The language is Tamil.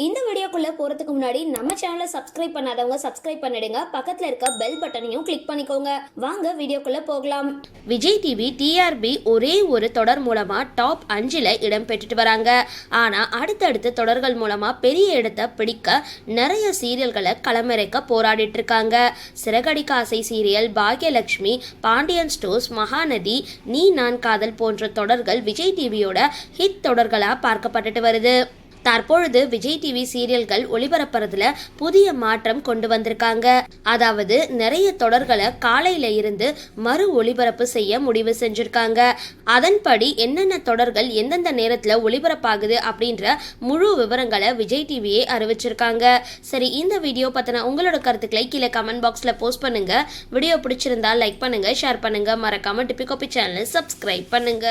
இந்த வீடியோக்குள்ள போறதுக்கு முன்னாடி நம்ம சேனலை சப்ஸ்கிரைப் பண்ணாதவங்க சப்ஸ்கிரைப் பண்ணிடுங்க. பக்கத்துல இருக்க பெல் பட்டனையும் கிளிக் பண்ணிக்கோங்க. வாங்க வீடியோக்குள்ள போகலாம். விஜய் டிவி டிஆர்பி ஒரே ஒரு தொடர் மூலமா டாப் அஞ்சில் இடம் பெற்றுட்டு வராங்க. ஆனா அடுத்தடுத்த தொடர்கள் மூலமா பெரிய இடத்தை பிடிக்க நிறைய சீரியல்களை களமிறக்க போராடிட்டு இருக்காங்க. சிறகடிக்க ஆசை சீரியல் பாக்யலட்சுமி பாண்டியன் ஸ்டோர்ஸ் மகாநதி நீ நான் காதல் போன்ற தொடர்கள் விஜய் டிவியோட ஹிட் தொடர்களா பார்க்கப்பட்டுட்டு வருது. தற்பொழுது விஜய் டிவி சீரியல்கள் ஒளிபரப்புறதுல புதிய மாற்றம் கொண்டு வந்திருக்காங்க. அதாவது நிறைய தொடர்களை காலையில இருந்து மறு ஒளிபரப்பு செய்ய முடிவு செஞ்சிருக்காங்க. அதன்படி என்னென்ன தொடர்கள் எந்தெந்த நேரத்துல ஒளிபரப்பாகுது அப்படின்ற முழு விவரங்களை விஜய் டிவியே அறிவிச்சிருக்காங்க. சரி இந்த வீடியோ பத்தின உங்களோட கருத்துக்களை கீழே கமெண்ட் பாக்ஸ்ல போஸ்ட் பண்ணுங்க. வீடியோ பிடிச்சிருந்தா லைக் பண்ணுங்க ஷேர் பண்ணுங்க. மறக்காம டிபி காபி சேனலை சப்ஸ்கிரைப் பண்ணுங்க.